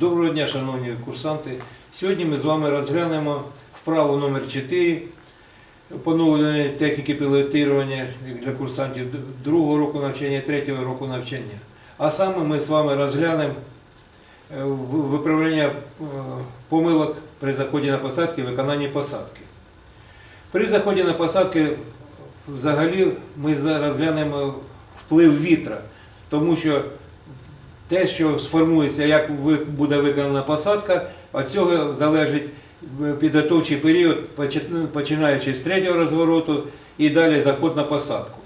Доброго дня, шановні курсанти. Сьогодні ми з вами розглянемо вправу номер 4 поновлення техніки пілотування для курсантів другого року навчання, третього року навчання. А саме ми з вами розглянемо е, виправлення е, помилок при заході на посадки, виконанні посадки. При заході на посадки взагалі ми розглянемо вплив вітра, тому що те, що сформується, як буде виконана посадка, від цього залежить е, підготовчий період, починаючи з третього розвороту і далі заход на посадку.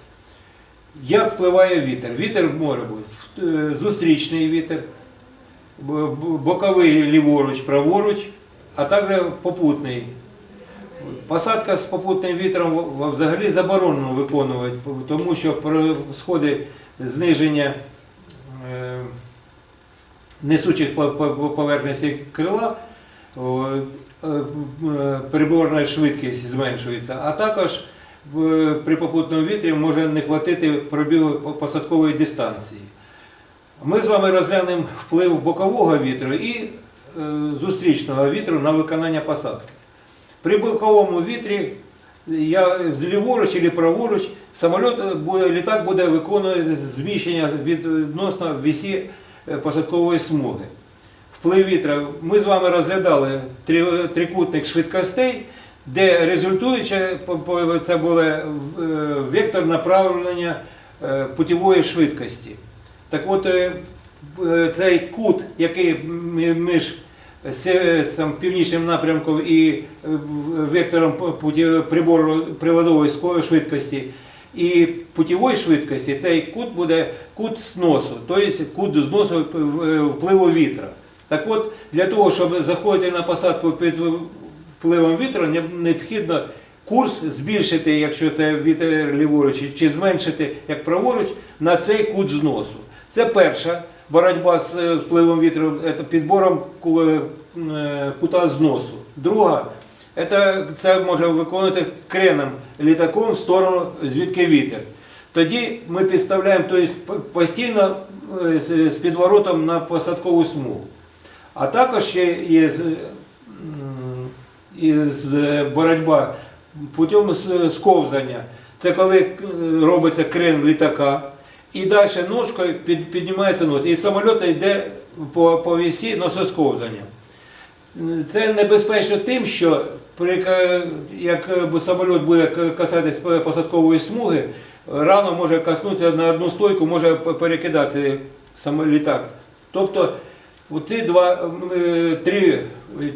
Як впливає вітер? Вітер може бути е, зустрічний вітер, боковий ліворуч, праворуч, а також попутний. Посадка з попутним вітром взагалі заборонено виконувати, тому що сходить зниження е, несучих по- по- по поверхності крила, е, е, переборна швидкість зменшується, а також е, при попутному вітрі може не хватити пробігу посадкової дистанції. Ми з вами розглянемо вплив бокового вітру і зустрічного вітру на виконання посадки. При боковому вітрі я ліворуч або праворуч самоліт літак буде виконувати зміщення відносно вісі посадкової смуги. Вплив вітра. Ми з вами розглядали три- трикутник швидкостей, де результуюче це буде е, вектор направлення е, путівої швидкості. Так от е, е, цей кут, який між там, північним напрямком і е, вектором прибору приладової швидкості і путівої швидкості, цей кут буде кут сносу, тобто кут зносу е, впливу вітра. Так от, для того, щоб заходити на посадку під впливом вітру, необхідно курс збільшити, якщо це вітер ліворуч, чи зменшити як праворуч, на цей кут зносу. Це перша боротьба з е, впливом вітру, це підбором е, кута зносу. Друга, це, це може виконувати креном літаком в сторону, звідки вітер. Тоді ми підставляємо тобто, постійно е, з підворотом на посадкову смугу. А також ще є із е, боротьба путем сковзання. Це коли е, робиться крен літака, і далі ножкою під, піднімається нос. І самоліт йде по, по вісі нососковзання. Це небезпечно тим, що при, як е, самоліт буде касатись посадкової смуги, рано може коснутися на одну стойку, може перекидати літак. Тобто ці два е, три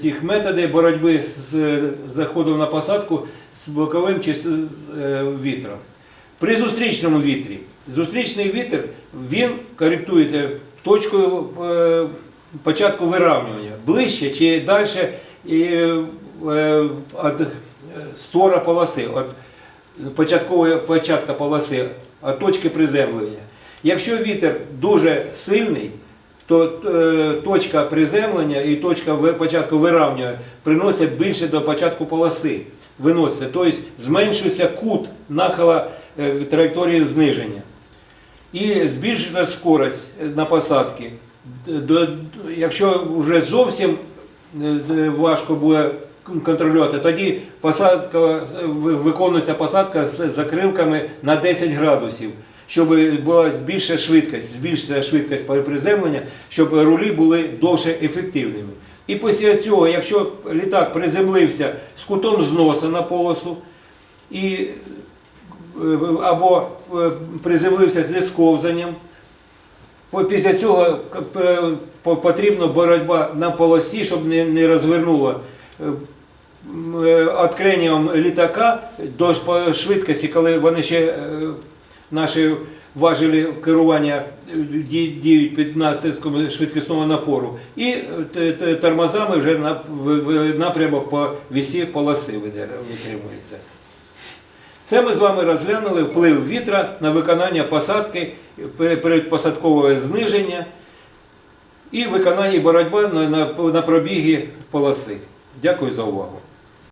тих методи боротьби з заходом на посадку з боковим чи з е, вітром. При зустрічному вітрі. Зустрічний вітер він коректується точкою початку виравнювання. Ближче чи далі від стора полоси, від початкової початка полоси, від точки приземлення. Якщо вітер дуже сильний, то е, точка приземлення і точка початку виравнювання приносять більше до початку полоси. Виноситься, тобто зменшується кут нахила е, траєкторії зниження. І збільшиться скорость е, на посадки. Якщо вже зовсім е, важко буде контролювати, тоді посадка, е, виконується посадка з закрилками на 10 градусів, щоб була більша швидкість, збільшиться швидкість приземлення, щоб рулі були довше ефективними. І після цього, якщо літак приземлився з кутом зносу на полосу, і е, або е, приземлився зі сковзанням. Після цього по- потрібна боротьба на полосі, щоб не, розвернуло е, м, е, літака до швидкості, коли вони ще е, наші важелі керування е, діють під натиском швидкісного напору, і тормозами вже напрямок по вісі полоси витримується. Це ми з вами розглянули вплив вітра на виконання посадки, пе- передпосадкове зниження і виконання боротьби на пробіги полоси. Дякую за увагу.